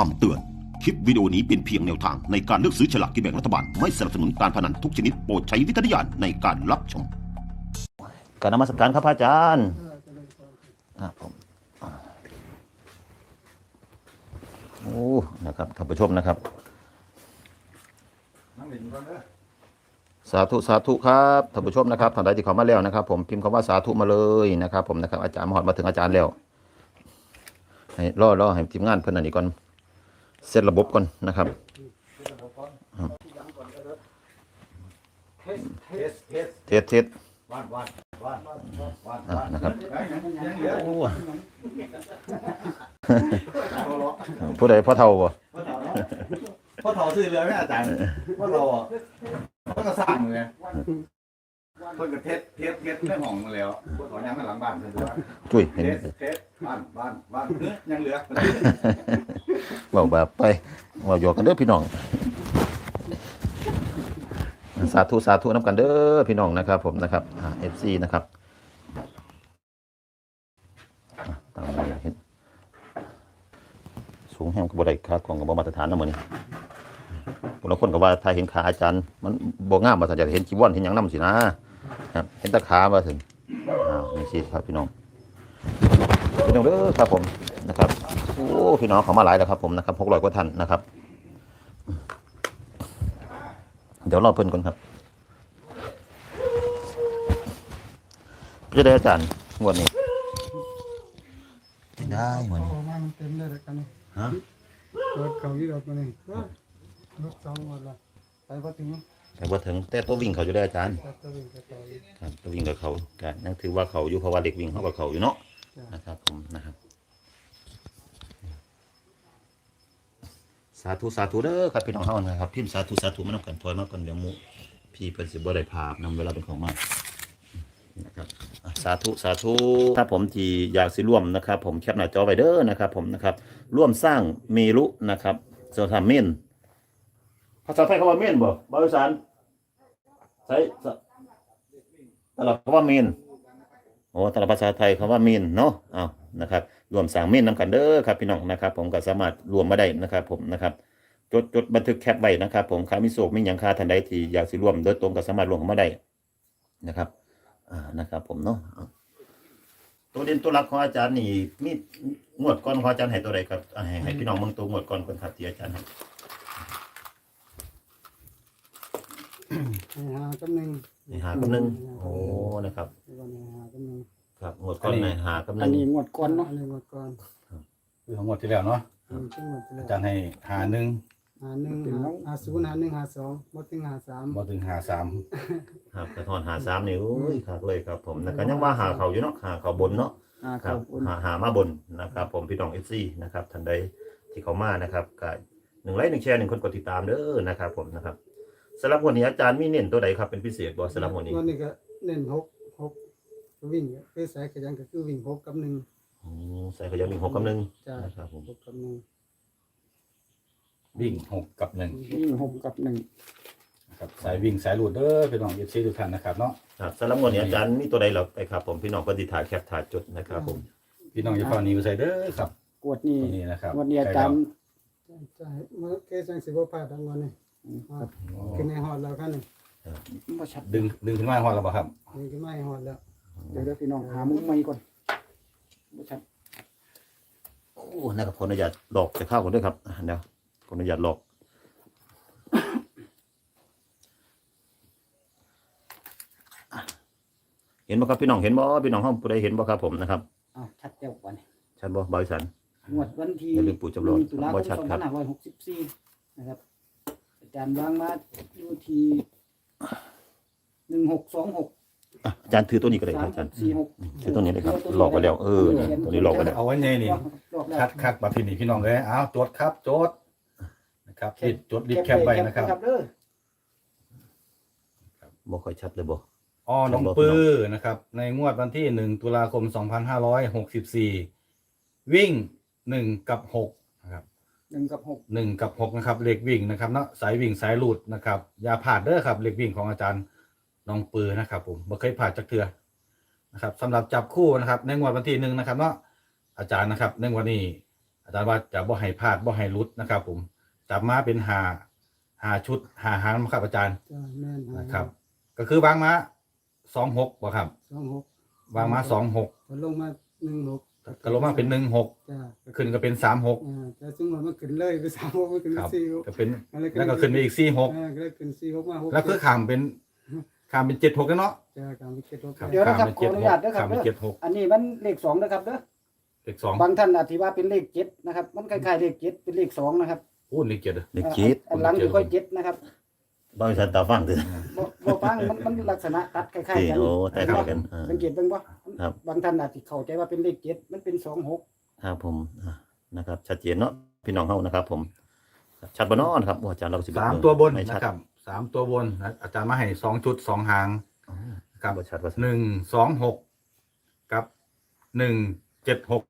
คำเตือน คลิปวิดีโอนี้เป็นเพียงแนวทางในการเลือกซื้อฉลากกินแบ่งรัฐบาล ไม่สนับสนุนการพนันทุกชนิดโปรดใช้วิจารณญาณในการรับชม การนมัสการครับพระอาจารย์ครับผมโอ้นะครับท่านผู้ชมนะครับสาธุสาธุครับท่านผู้ชมนะครับท่านใดที่เข้ามาแล้วนะครับ ผมพิมพ์คำว่าสาธุมาเลยนะครับ ผมนะครับอาจารย์มาหอดมาถึงอาจารย์แล้วให้รอรอให้ทีมงานเพิ่นอันนี้ก่อน เซตระบบก่อนนะครับเทสเทสเทสเทสเทสวันวันวันวันอะนะครับยังเหลือโอ้ผู้ใดพ่อเฒ่าบ่พ่อถอซื้อเรือไหมอาจารย์พ่อถอพ่อก็สร้างเลยเพิ่นก็เทสเทสเทสเรื่องของมาแล้วพ่อถอยังมาหลังบ้านเพิ่นว่าจุ้ยเห็นเทสเทสบ้านบ้านบ้านเนื้อยังเหลือ เบาแบบไปเบาหยอกกันเด้อพี่น้อง สาธุสาธุน้ำกันเด้อพี่น้องนะครับ ผมนะครับเอฟซีนะครับอะตามนี้เห็นสูงแห้งกับบได้ค่าของกับบมาตรฐานนะมือนี้บางคนก็ว่าถ้าเห็นขาอาจารย์ มันบ่งามมาสัญญาเห็นจีวรเห็นยังน้ำสินะครับเห็นตะขามาถึงอ้าวนี่สิครับพี่น้องพี่น้องเด้อครับผมนะครับ โอ้พี่น้องเขามาหลายแล้วครับผมนะครับหกร้อยกว่าท่านนะครับ เดี๋ยวรอเพิ่นก่อนครับจะได้อาจารย์งวดนี้ ได้งวดอนี้อกมามันเต็มเลยแล้วกันนี่ฮะเปิดเขายี่ดอกมานี่รถสองวันละไปพอถึงแต่ว่าถึงแต่ตัววิ่งเขาจะได้อาจารย์ตัดตัวเองก็ต่อยครับตัววิ่งกับเขาก็นั่นถือว่าเขาอยู่เพราะว่าเด็กวิ่งเขากับเขาอยู่เนาะนะครับผมนะครับ สาธุสาธุเด้อครับพี่น้องเฮานะครับพิมพ์สาธุสาธุมานำกันถอยมาก่อนเดี๋ยวหมูพี่เพิ่นสิบ่ได้ภาพนำเวลาเป็นของมากนะครับสาธุสาธุถ้าผมที่อยากสิร่วมนะครับ ผมแคปหน้าจอไว้เด้อนะครับ ผมนะครับ ร่วมสร้างเมรุนะครับส่วนทำเมนภาษาไทยเขาว่าเมนบ่บริสารใช้ตลับคำว่าเมนโอ้ตลับภาษาไทยคำว่าเมนเนาะเอานะครับ รวมสร้างเมนนำกันเด้อครับพี่น้องนะครับ ผมก็สามารถรวมมาได้นะครับ ผมนะครับจดจดบันทึกแคปไว้นะครับ ผมค้ามิโซกมีหยังค่าทันใดที่อยากสิรวมโดยตรงก็สามารถรวมเข้ามาได้นะครับอ่านะครับ ผมเนาะเอาตัวเด่นตัวหลักของอาจารย์นี่มีงวดก่อนของอาจารย์ให้ตัวใดครับอ่าให้ให้พี่น้องเมืองตัวงวดก่อนคนครับที่อาจารย์ให้ให้หาตำแหน่งให้หากับหนึ่งโอ้นะครับแล้วก็ให้หาตำแหน่ง ครับงวดก่อนให้หากับหอันึ่นงนี้งวดก่อนเนาะอันนี้หมดก่อนคือของหมดที่แล้วเนาะอืมทั้งหมดไปเลยอาจารย์ให้หาหนึ่งหาหนึ่งหาหาศูนย์หาหนึ่งหาสองหมดถึงหาสามบ่ถึงหาสามครับกระทอนหาสามนี่โอ้ยครับเลยครับผมนะครับยังว่าหาเขาอยู่เนาะหาเขาบนเนาะ อ่าคครัรับบอุ่นหาหามาบนนะครับผมพี่น้องเอฟซีนะครับท่านใดที่เขามานะครับก็หนึ่งไลค์หนึ่งแชร์หนึ่งคนกดติดตามเด้อนะครับผมนะครับสำหรับวันนี้อาจารย์มีเน้นตัวใดครับเป็นพิเศษบ่สำหรับวันนี้วันนี้ก็เน้นหกหก วิ่งคือสายขยันก็คือวิ่งหกกับหนึ่งอืมใส่ขยันหนึ่งหกกับหนึ่งจ้านะครับผม หกกับหนึ่งวิ่งหกกับหนึ่งวิ่งหกกับหนึ่งนะครับสายวิ่งสายหลุดเด้อพี่น้องเอฟซีทุกท่านนะครับเนาะครับสำหรับวันนี้อาจารย์มีตัวใดเราไปครับผมพี่น้องก็ติดถ่ายแคปถ่ายจดนะครับผมพี่น้องอย่าฟังนี้ไปใส่เด้อครับกวดนี่ตัวนี้นะครับงวดนี้อาจารย์จ้าเมื่อเกสังสิบพลาดทั้งวันนี่อ่าขึ้นในหอดแล้วกันนี่บ่ชัดดึงดึงขึ้นมาฮอดแล้วบ่ครับนี่ขึ้นไม่หอดแล้ว เดี๋ยวเดี๋ยวพี่น้องหามุมใหม่ก่อนบ่ชัดโอ้นะครับขออนุญาตหลอกจะเข้ากันด้วยครับอะเดี๋ยวขออนุญาตหลอกเห็นบ่ครับพี่น้องเห็นบ่พี่น้องห้องผู้ใดเห็นบ่ครับผมนะครับอ้าวชัดเจ้าวันนี้ชัดบ่บริสันงวดวันที่อย่าลืมปู่จำลองหนึ่ตุลาคบ่มชัดครับ2564นะครับอาจารย์วางมาอยู่ที่1626อ่ะอาจารย์ถือตัวนี้ก็ได้ครับอาจารย์36ถือตัวนี้เลยครับหลอกไปแล้วเออตัวนี้หลอกไปแล้วเอาไว้ในนี่รอบแรกคัดคัดบัตรที่นี่พี่น้องเลยเอาจดครับจดนะครับรีบจดรีบแคปไว้นะครับเด้อบ่ค่อยชัดเลยบ่อ้อน้องปื้อนะครับ ในงวดวันที่หนึ่งตุลาคมสองพันห้าร้อยหกสิบสี่วิ่งหนึ่งกับหกนะครับหนึ่งกับหกหนึ่งกับหกนะครับ เลขวิ่งนะครับเนาะสายวิ่งสายหลุดนะครับ อย่าพลาดเด้อครับ เลขวิ่งของอาจารย์ น้องปื้อนะครับผมบ่เคยพลาดจักเทือนะครับสำหรับจับคู่นะครับในงวดวันที่หนึ่งนะครับเนาะอาจารย์นะครับในงวันนี้ อาจารย์ว่าจะบ่ให้พลาดบ่ให้หลุดนะครับ ผมจับมาเป็นหาหาชุดหาหางครับอาจารย์จ้าแม่นหานะครับ ก็คือวางมาสองหกบ่ครับ สองหกวางมาสองหกก็ลงมาหนึ่งหกก็ลงมาเป็นหนึ่งหกจ้าขึ้นก็เป็นสามหกอ่าแต่ซึ่งว่ามันขึ้นเลยไปสามหกมันขึ้นครับสี่หกก็เป็น อะไรแล้วก็ขึ้นไปอีกสี่หกอ่าก็เลยขึ้นสี่หกมาหกแล้วคือขามเป็น ขามเป็นเจ็ดหกแล้วเนาะจ้าการไปเก็บหกครับ เดี๋ยวนะครับขามเป็นขออนุญาตด้วยครับขามเป็นเด้อเจ็ดหกอันนี้มันเลขสองนะครับเด้อเลขสองบางท่านอธิว่าเป็นเลขเจ็ดนะครับ มันคล้ายๆเลขเจ็ดเป็นเลขสองนะครับพูดเลขเจ็ดเลย เด็กคิดอันหลังจะค่อยเจ็ดนะครับบางชันตาฟังถือบ่บ่ฟังมันมันลักษณะตัดคล้ายที่ๆกัน โอ้แต่ต่างกันอ่า สังเกตเบิ่งบ่ครับ บางท่านอาจจะเข้าใจว่าเป็นเลขเจ็ดมันเป็นสองหกครับผมอะนะครับ ชัดเจนเนาะพี่น้องเฮานะครับ ผม ชัดบ่เนาะนะครับโอ้อาจารย์เราก็สิสามตัวบนไม่ชัดนะครับ สามตัวบนนะอาจารย์มาให้สองชุดสองหางอ๋อครับบ่ชัดว่าหนึ่งสองหกกับหนึ่งเจ็ดหก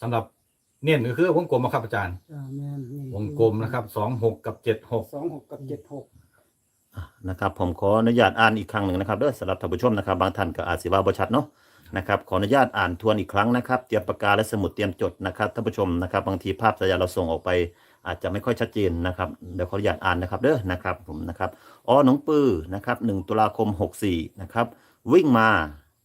สำหรับเน้นก็คือวงกลมอะครับอาจารย์จ้าแม่นนี่วงกลมนะครับสองหกกับเจ็ดหก สองหกกับเจ็ดหก อะนะครับผมขออนุญาตอ่านอีกครั้งหนึ่งนะครับเด้อสำหรับท่านผู้ชมนะครับบางท่านก็อาจสิว่าบ่ชัดเนาะนะครับขออนุญาตอ่านทวนอีกครั้งนะครับ เตรียมปากกาและสมุดเตรียมจดนะครับท่านผู้ชมนะครับบางทีภาพสัญญาณเราส่งออกไป อาจจะไม่ค่อยชัดเจนนะครับเดี๋ยวขออนุญาตอ่านนะครับเด้อนะครับผมนะครับอ๋อหนองปือนะครับ1ตุลาคม 64นะครับวิ่งมา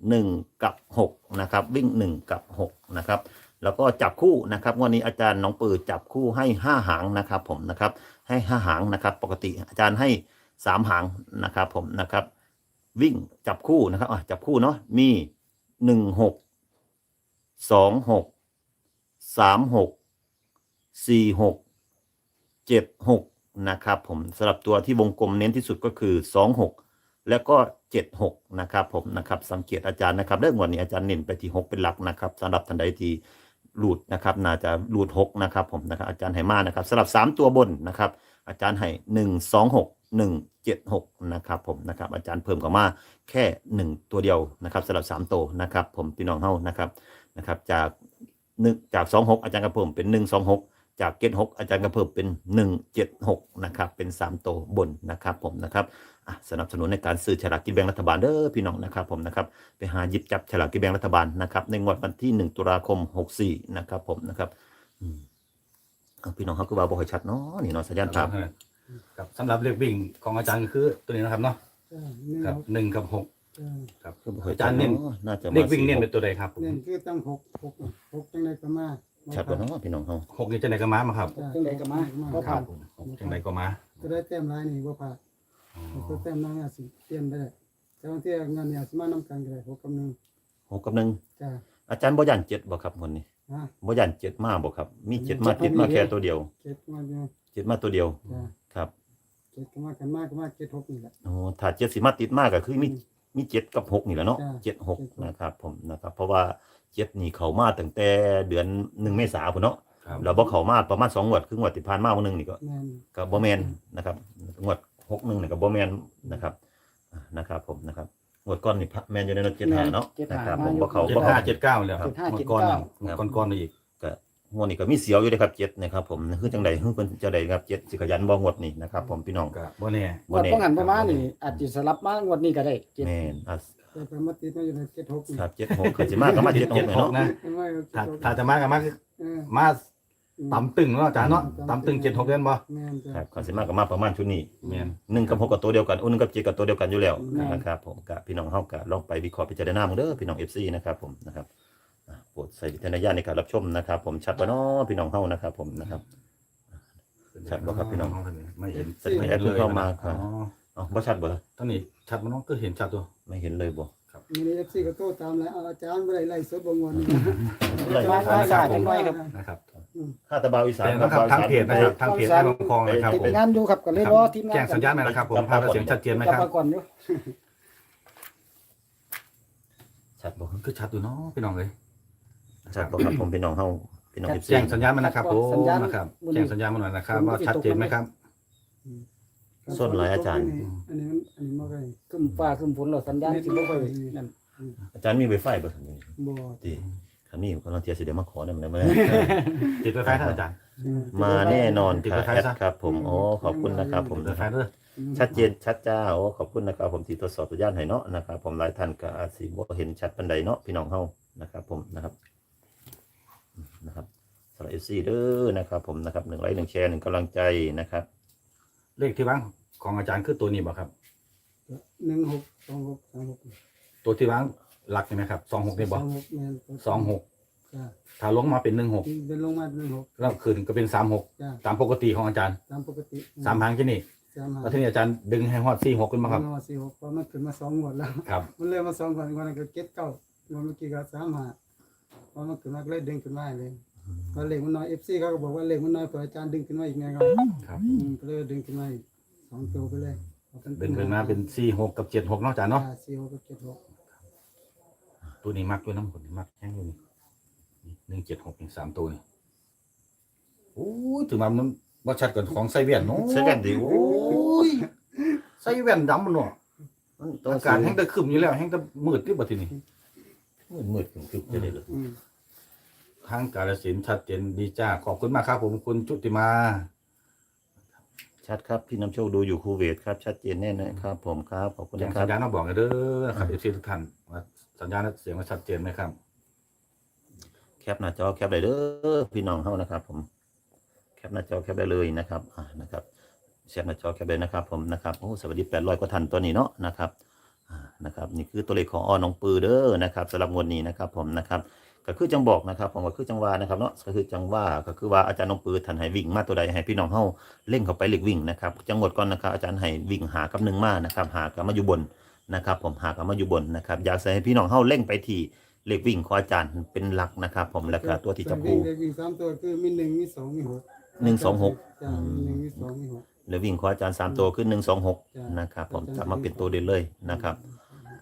1 กับ6นะครับวิ่ง 1 กับ 6 นะครับ แล้วก็จับคู่นะครับวันนี้อาจารย์น้องปือจับคู่ให้ 5 หางนะครับผมนะครับให้ 5 หางนะครับ ปกติอาจารย์ให้ 3 หางนะครับผมนะครับวิ่งจับคู่นะครับอะจับคู่เนาะมี 1 6 2 6 3 6 4 6 เจ็ดหกนะครับผมสำหรับตัวที่วงกลมเน้นที่สุดก็คือสองหกแล้วก็เจ็ดหกนะครับผมนะครับสังเกตอาจารย์นะครับเรื่องวันนี้อาจารย์เน้นไปที่หกเป็นหลักนะครับสำหรับท่านใดที่หลุดนะครับน่าจะหลุดหกนะครับผมนะครับอาจารย์ให้มานะครับสำหรับสามตัวบนนะครับอาจารย์ให้หนึ่งสองหกหนึ่งเจ็ดหกนะครับผมนะครับอาจารย์เพิ่มกับมาแค่หนึ่งตัวเดียวนะครับสำหรับสามตัวนะครับผมพี่น้องเฮานะครับนะครับจากหนึ่งจากสองหกอาจารย์ก็เพิ่มเป็นหนึ่งสองหก จากเกตหกอาจารย์ก็เพิ่มเป็นหนึ่งเจ็ดหกนะครับเป็นสามตัวบนนะครับผมนะครับอะสนับสนุนในการซื้อฉลากกินแบ่งรัฐบาลเด้อพี่น้องนะครับผมนะครับไปหาหยิบจับฉลากกินแบ่งรัฐบาลนะครับในงวดวันที่หนึ่งตุลาคมหกสี่นะครับผมนะครับอืมเอาพี่น้องเขาก็ว่าบ่ค่อยชัดเนาะนี่เนาะสัญญาณภาพครับสำหรับเลขวิ่งของอาจารย์ก็คือตัวนี้นะครับเนาะจ้าหนึ่งครับหกหนึ่งกับหกจ้าครับก็บ่ค่อยอาจารย์เน้นะน่าจะเลมาขวิ่งเน้นสี่เป็นตัวใดครับผมเน้นคือตั้งหกหกหกจังไดก็มา ชัดกว่าเนาะพี่น้องเขาหกนี่จะไหนก็มามาครับจ้าจังใดก็มาบ่คผ่ารันบผมหกจังไหนก็มาจะได้แต้มหลายนี่บ่พลาดตัวแต้มน้อยอาจสิเปลี่ยนไปได้แต่บางทีเงินเนี่ยอาจสิมานำกันก็ได้หกกับหนึ่งหกกับหนึ่งจ้าอาจารย์บ่ยันเจ็ดบ่ครับคนนี้ฮะบ่ยันเจ็ดมาบ่ครับ มีเจ็ดมาติดมาแค่ตัวเดียวเจ็ดมาอยู่เจ็ดมาตัวเดียวจ้าครับเจ็ดก็มากันมากก็มาเจ็ดหกนี่แหละ โอ้ถ้าเจ็ดสิมาติดมากก็คือมี มีเจ็ดกับหกนี่แหละเนาะจ้ะเจ็ดหกเจ็ดหกนะครับ ผมนะครับ เพราะว่าเจ็ดนี่เขามาตั้งแต่เดือนหนึ่งเมษาพุ่นเนาะครับ เราบ่เขามาประมาณสองงวดคืองวดที่ผ่านมาวันหนึงนี่ก็ แม่นก็บ่แมนนะครับงวดหกหนึ่งนี่ก็บ่แมนนะครับอ่านะครับผมนะครับงวดก้อนนี่พระแมนอยู่ในรถเจ็ดหาเนาะนะครับผมบ่เขาเจ็ดบ่ห้าเขา เจ็ดเก้าแล้วครับเจ็ดห้าเมื่เจ็อดก่อนเก้าน่ะก่อนก่อนๆอีกก็ งวดนี้ก็มีเสียวอยู่นะครับเจ็ดนะครับผมคือจังใดคือเพิ่นจะได้ครับเจ็ดสิขยันบ่งวดนี้นะครับผมพี่น้องก็บ่แน่งวดต้องหันประมาณนี่อาจจะสลับมางวดนี้ก็ได้เจ็ดแม่นอะแต่ไปมาติดมาอยู่ในเจ็ดหกนี่ครับเจ็ดหกคือสิมาก็มาเจ็ดหกเจ็ดเลยหกเนาะนะไม่ไม่ถ้าถ้าจะมาก็มาคือเออมาต่ำตึงเนาะอาจารย์เนาะต่ำตึงเจ็ดหกเดือนบ่แม่นจ้าครับคอนสิมาก็มาประมาณชุดนี้แม่นหนึ่งกับหกกับตัวเดียวกันอุ้นงกับเจ็ดกับตัวเดียวกันอยู่แล้วแม่น นะครับผมกับพี่น้องเฮากับลองไปวิเคราะห์พิจารณามึงเด้อพี่น้องเอฟซีนะครับผมนะครับอะ โปรดใส่วิจารณญาณในการรับชมนะครับ ผมชัดปะเนาะพี่น้องเฮานะครับ ผมนะครับ ชัดบ่ครับพี่น้อง ไม่เห็นสัญญาณเพิ่งเข้ามาครับอ๋อเอ๋อบ่ชัดบ่ล่ะตอนนี้ชัดมันน้องก็เห็นชัดตัวไม่เห็นเลยบ่มีในเอฟซีก็โทรตามแล้วเอาอาจารย์บ่ได้ไล่สดบ่งวนนี่ไล่มามามาสายจังหน่อยครับนะครับค่าตะเบาอีสานเป็นนะครับทางเพจนะครับทางเพจแม่บางคลองนะครับติดผไปมงานอยู่ครับก็เลยรอทีมงานแจ้งสัญญาณไหมนะครับ ผมภาพและเสียงชัดเจนไหมกลับครับมาก่อนอยู่ชัดบ่คือชัดอยู่เนาะพี่น้องเลย ชัดบ่ครับผมพี่น้องเฮาพี่น้องเอฟซีแจ้งสัญญาณมานะครับผมสัญญาณนะครับมื้อนี้แจ้งสัญญาณมาหน่อยนะครับ ว่าชัดเจนไหมครับส้นหลายอาจารย์ อันนี้มันอันนี้บ่ได้ขึ้นฟ้าขึ้นฝนแล้วสัญญาณสิบ่ค่อยนั่นอาจารย์มีไวไฟบ่ซั่นนี่บ่ติคันนี้กำลังเทียสิได้มาขอได้มื้อนี้ติดไฟฟ้าท่านอาจารย์ มาแน่นอนติดคไฟรับฟ้าแอดครับ ผมโอ้ขอบคุณนะครับ ผม ติดไฟฟ้าด้วย ชัดเจนชัดจ้าโอ้ขอบคุณนะครับ ผมที่ตรวจสอบสัญญาณให้เนาะนะครับ ผมหลายท่านก็อาจสิบ่เห็นชัดปานใดเนาะพี่น้องเฮานะครับ ผมนะครับ นะครับสำหรับเอฟซีเด้อนะครับ ผมนะครับหนึ่งไลค์หนึ่งแชร์หนึ่งกำลังใจนะครับเลขที่วางของอาจารย์คือตัวนี้บ่ครับ หนึ่งหกสองหกสามหกตัวที่วางหลักใช่ไหมครับสองหกนี่สบ่องหกแมนสองหกจ้าถ้าลงมาเป็นหนึ่งหกเดินลงมาหนึ่งหกแล้วคืนก็เป็นสามหกจ้าตามปกติของอาจารย์ตามปกติสามหางที่นี่สามหางแล้วที่นี่อาจารย์ดึงให้ฮอดสี่หกขึ้นมาครับเอสี่หกเพราะมันขึ้นมาสองงวดแล้ว ครับ มันเลยมาสองก่อนก่อนนนก็เก็ตเก้าวันเมื่อกี้ก็สามหา พอมันขึ้นมาก็เลยดึงขึ้นมาเลยพอเลขมันน้อยเอฟซีเขาก็บอกว่าเลขมันน้อยกว่าอาจารย์ดึงขึ้นมาอีกไงครับครับ อืมก็เลยดึงขึ้นมาอีกสองตัวไปเลยเอาป็ดึงขึ้นมาเป็นสี่หกกับเจ็ดหกเนาะอาจารย์เนาะอ่สี่หกกับเจ็ดหกตัวนี้มักด้วยน้ำผลมักแห้งอยู่นี่หนึ่งเจ็ดหกนี่สามตัวนี่โอ้ยถึงมามันว่าชัดกันของไซเวียนเนาะใช้แว่นดิโอ้โอ้ยไซเวียนดำมันเนาะต้องอากาศแห้งตะขึ้นอยู่แล้วแห้งตะมืดที่บัดทีนี้ มืดมืดคึมๆจะได้เลยอืมทางกาลสินธุ์ชัดเจนดีจ้า ขอบคุณมากครับ ผมคุณจุติมา ชัดครับพี่น้ำโชคดูอยู่คูเวตครับ ชัดเจนแน่นะครับ ผมครับขอบคุณอย่างนะคสัรัญบญาณมาบอกกันเด้อนะครับเอฟซีทุกท่านว่าสัญญาณเสียงมันชัดเจนไหมครับ แคปหน้าจอแคปได้เด้อพี่น้องเฮานะครับ ผมแคปหน้าจอแคปได้เลยนะครับอ่านะครับแคปหน้าจอแคปได้นะครับ ผมนะครับโอ้สวัสดี800กว่าท่านตัวนี้เนาะนะครับอ่า นะครับนี่คือตัวเลขของอ้อน้องปือเด้อนะครับสำหรับงวดนี้นะครับผมนะครับก็คือจังบอกนะครับผมก็คือจังว่านะครับเนาะก็คือจังว่าก็คือว่าอาจารย์น้องปือท่านให้วิ่งมาตัวใดให้พี่น้องเฮาเล่งเข้าไปเลขวิ่งนะครับจังหวดก่อนนะครับอาจารย์ให้วิ่งหากับหนึ่งมานะครับหากับมาอยู่บนนะครับผมหากับมาอยู่บนนะครับอยากให้พี่น้องเฮาเล่งไปที่เลขวิ่งของอาจารย์เป็นหลักนะครับ ผมแล้วก็ตัวที่จะวิ่พูงได้วิ่งสามตัวคือมีหนึ่งมีสองมีหกหนึ่งสองหกจ้ามีหนึ่งมีสองมีหก แล้ววิ่งของอาจารย์สามตัวขึ้นหนึ่งสองหกจ้ะนะครับ ผมจะมาเป็นตัวเด่นเลยนะครับ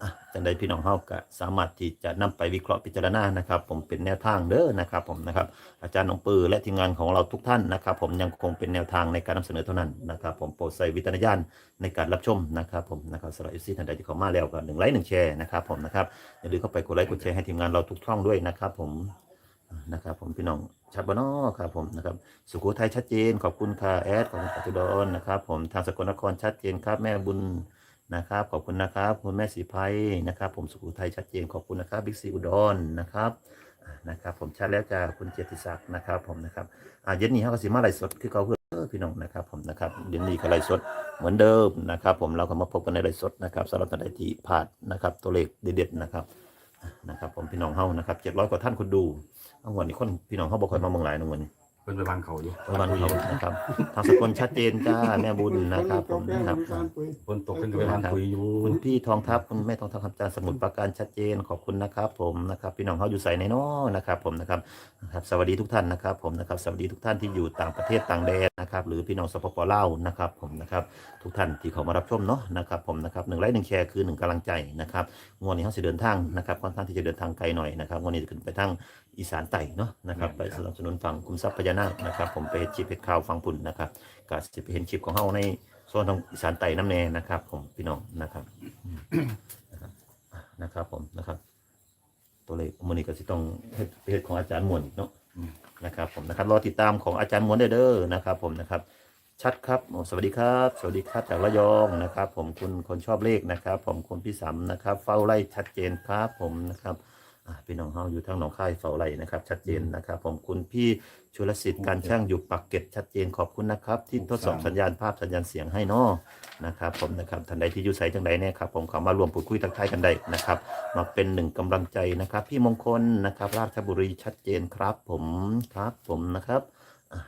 อะจังใดพี่น้องเฮาก็สามารถที่จะนำไปวิเคราะห์พิจารณานะครับ ผมเป็นแนวทางเด้อนะครับผมนะครับอาจารย์น้องปือและทีมงานของเราทุกท่านนะครับ ผมยังคงเป็นแนวทางในการนำเสนอเท่านั้นนะครับ ผมโปรดใส่วิจารณญาณในการรับชมนะครับ ผมนะครับสำหรับเอฟซีท่านใดที่เข้ามาแล้วก็หนึ่งไลค์หนึ่งแชร์นะครับผมนะครับอย่าลืมเข้าไปกดไลค์กดแชร์ให้ทีมงานเราทุกช่องด้วยนะครับ ผมนะครับ ผมพี่น้อง ชัดบเนอครับผมนะครับสุโขทัยชัดเจน ขอบคุณค่ะแอดขอบคุณปัจจุดอนนะครับผมทางสกลนครชัดเจนครับแม่บุญนะครับขอบคุณนะครับคุณแม่สีไพนะครับ ผมสุโขทัยชัดเจนขอบคุณนะครับบิ๊กซีอุดรนะครับนะครับ ผมชัดแล้วจ้าคุณเจติศักดิ์นะครับ ผมนะครับอ่าเย็นนี้เขาก็สิมาไลฟ์สดคือเขาเพื่อพี่น้องนะครับ ผมนะครับเย็นนี้ก็ไลฟ์สดเหมือนเดิมนะครับ ผมเราก็มาพบกันในไลฟ์สดนะครับสำหรับท่านใดที่ผ่านนะครับตัวเลขเด็ดๆนะครับ นะครับผมพี่น้องเฮานะครับเจ็ดร้อยกว่าท่านคนดูเอาวันนี้คนพี่น้องเฮาบ่ค่อยมาเมืองหลายนะวันนี้ เป็นไปบางเขาอยู่วันเขานะครับทางสกลชัดเจนจ้าแม่บุญนะครับผมนะครับการปุ๋ยฝนตกเป็นไปบางคุยอยู่คุณพี่ทองทัพคุณแม่ทองทัพคำจารสมุทรปราการชัดเจนขอบคุณนะครับ ผมนะครับพี่น้องเขาอยู่ใส่ในน้อนะครับ ผมนะครับนะครับ สวัสดีทุกท่านนะครับ ผมนะครับสวัสดีทุกท่านที่อยู่ต่างประเทศต่างแดนนะครับ หรือพี่น้องสปปลาวนะครับ ผมนะครับทุกท่านที่เขามารับชมเนาะนะครับ ผมนะครับหนึ่งไลค์หนึ่งแชร์คือหนึ่งกำลังใจนะครับงวดนี้เขาจะเดินทางนะครับค่อนข้างที่จะเดินทางไกลหน่อยนะครับงวดนี้จะขึ้นไปทาง อีสานใต้เนาะนะครับไปสนับสนุนฝั่งคุมทรัพย์พญานาคนะครับ ผมไปเฮ็ดชิปเห็ดข่าวฟังปุ่นนะครับก็จะไปเห็นชิปของเขาในโซนทางอีสานใต้น้ำแน่นะครับ ผมพี่น้องนะครับนะครับอะนะครับผมนะครับ ตัวเลขมันนี้ก็สิต้องเฮ็ดเฮ็ดของอาจารย์มวลอีกเนาะนะครับ ผมนะครับรอติดตามของอาจารย์มวลได้เด้อนะครับ ผมนะครับชัดครับโอ้สวัสดีครับ สวัสดีครับจากระยองนะครับ ผมคุณคนชอบเลขนะครับ ผมคุณพี่สำนะครับ เฝ้าไล่ชัดเจนครับผมนะครับอะ พี่น้องเฮาอยู่ทางหนองคายเฝ้าไล่นะครับ ชัดเจนนะครับ ผมคุณพี่ชุลสิทธิ์การช่างอยู่ปักเกร็ดชัดเจนขอบคุณนะครับ ที่ทดสอบสัญญาณภาพสัญญาณเสียงให้เนาะนะครับ ผมนะครับท่านใดที่อยู่ไสจังใดเนี่ยครับผมเข้ามารวมพูดคุยทักทายกันได้นะครับ มาเป็นหนึ่งกำลังใจนะครับ พี่มงคลนะครับ ราชบุรีชัดเจนครับ ผมครับผมนะครับอะ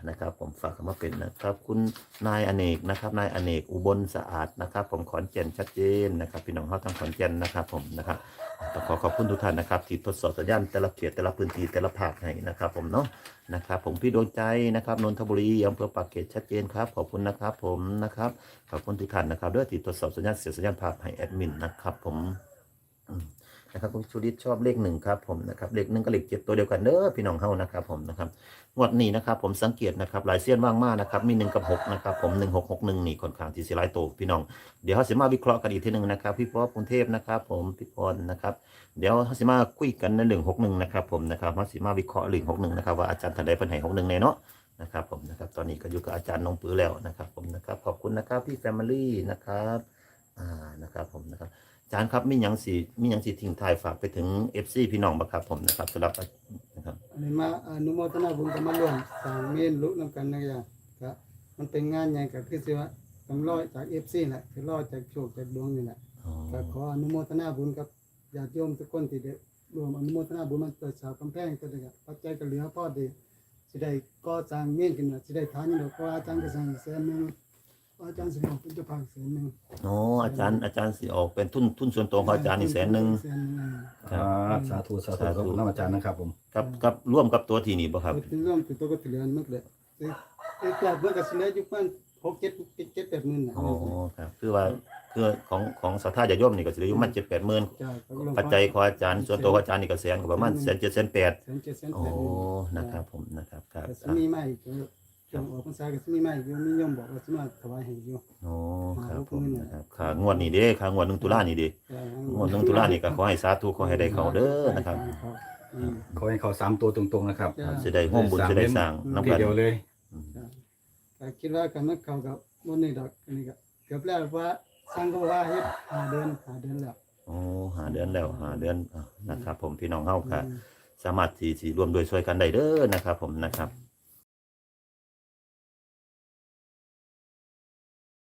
นะครับผมฝากคำว่าเป็นนะครับ คุณนายอเนกนะครับ นายอเนกอุบลสะอาดนะครับ ผมขอนแก่นชัดเจนนะครับ พี่น้องเขาทางขอนแก่นนะครับ ผมนะครับต้องขอขอบคุณทุกท่านนะครับ ที่ทดสอบสัญญาณแต่ละเขตแต่ละพื้นที่แต่ละภาคให้นะครับ ผมเนาะนะครับ ผมพี่ดวงใจนะครับนนทบุรีอำเภอปากเกร็ดชัดเจนครับขอบคุณนะครับ ผมนะครับขอบคุณทุกท่านนะครับด้วยที่ตรวจสอบสัญญาณเสียสัญญาณภาพให้แอดมินนะครับ ผมอืม นะครับคุณชูริตชอบเลขหนึ่งครับผมนะครับเลขหนึ่งกับเลขเจ็ดตัวเดียวกันเด้อพี่น้องเฮานะครับผมนะครับงวดนี้นะครับผมสังเกตนะครับหลายเสี้ยนว่างมากนะครับมีหนึ่งกับหกนะครับผมหนึ่งหกหกหนึ่งนี่ค่อนข้างที่สิหลายโตวพี่น้องเดี๋ยวเขาสิมาวิเคราะห์กันอีกทีหนึ่งนะครับพี่ป๊อปกรุงเทพนะครับผมพี่พรนะครับเดี๋ยวเขาสิมาคุยกันในเรื่งหกหนึ่งนะครับผมนะครับเขาสิมาวิเคราะห์เรื่งหกหนึ่งนะครับว่าอาจารย์ท่านใดเป็นให้หกหนึ่งในเนาะนะครับผมนะครับตอนนี้ก็อยู่กับอาจารย์นงปือแล้วนะครับผมนะครับขอบคุณนะครับพี่แฟมิลี่นะครับอ่านะครับผมนะครับ จารย์ครับมีหยังสิมีหยังสิทิ้งท้ายฝากไปถึง FC พี่น้องบ่ครับผมนะครับสำหรับนะครับอันนี้มาอนุโมทนาบุญกันมาร่วมสร้างเมนลุกนำกันนะจ๊ะก็มันเป็นงานใหญ่ก็คือสิว่าต้องรอจาก FC แหละคือรอจากโชคจากดวงนี่แหละอ๋อก็ขออนุโมทนาบุญกับญาติโยมทุกคนที่ได้รวมอนุโมทนาบุญมันเกิดสาวกำแพงก็ได้ครับปัจจัยก็เหลือพอดีสิได้ก่อสร้างเมนขึ้นมาสิได้ทานนี่ดอกเพราะว่าอาจารย์ก็สร้างแสนหนึง อาจารย์สิเอาเป็นเจ้าภาพแสนหนึงอ๋ออาจารย์อาจารย์สิออกเป็นทุนทุนส่วนตัวของอาจารย์นี่แสนหนึงแสนหนึงครับสาธุสาธุขอบคุณน้ำอาจารย์นะครับผมกับกับร่วมกับตัวที่นี่บ่ครับ เป็นร่วมเป็นตัวก็เหลือนึกเลยไอ้ตัวเพื่อนก็สิเหลืออยู่ประมาณหกเจ็ดเจ็ดแปดหมื่นน่ะอ๋อครับ คือว่าคือของของศรัทธาญาติโยมนี่ก็สิได้อยู่มัน7 8หมื่นจ้ะก็ลงปัจจัยของอาจารย์ส่วนตัวของอาจารย์นี่ก็แสนก็ประมาณแสนเจ็ดแสนแปดแสนเจ็ดแสนโอ้แปดหมื่นนะครับผมนะครับครับก็สิมีใหม่ก็ จงออกพรรษาก็สิมีใหม่อยู่มีโยมบอกว่าสิมาถวายให้อยู่ โอ้ครับผมนะครับค่างวดนี้เด้ค่างวดหนึ่งตุลานี่เด้จ้ะงวดหนึ่งตุลานี่ก็ขอให้สาธุขอให้ได้เข้าเด้อนะครับอืมขอให้เขาสามตัวตรงๆนะครับจ้ะสิได้ร่วมบุญสิได้สร้างน้ำทีกันเดียวเลยก็คิดว่ากันมันเข้ากับบนนี้ดอกอันนี้ก็เกือบแล้วว่าสร้างก็ว่าเฮ็ดหาเดือนหาเดือนแล้วโอ้หาเดือนแล้วหาเดือนอะนะครับ ผมพี่น้องเฮาค่ะสามารถที่สิร่วมด้วยช่วยกันได้เด้อนะครับ ผมนะครับ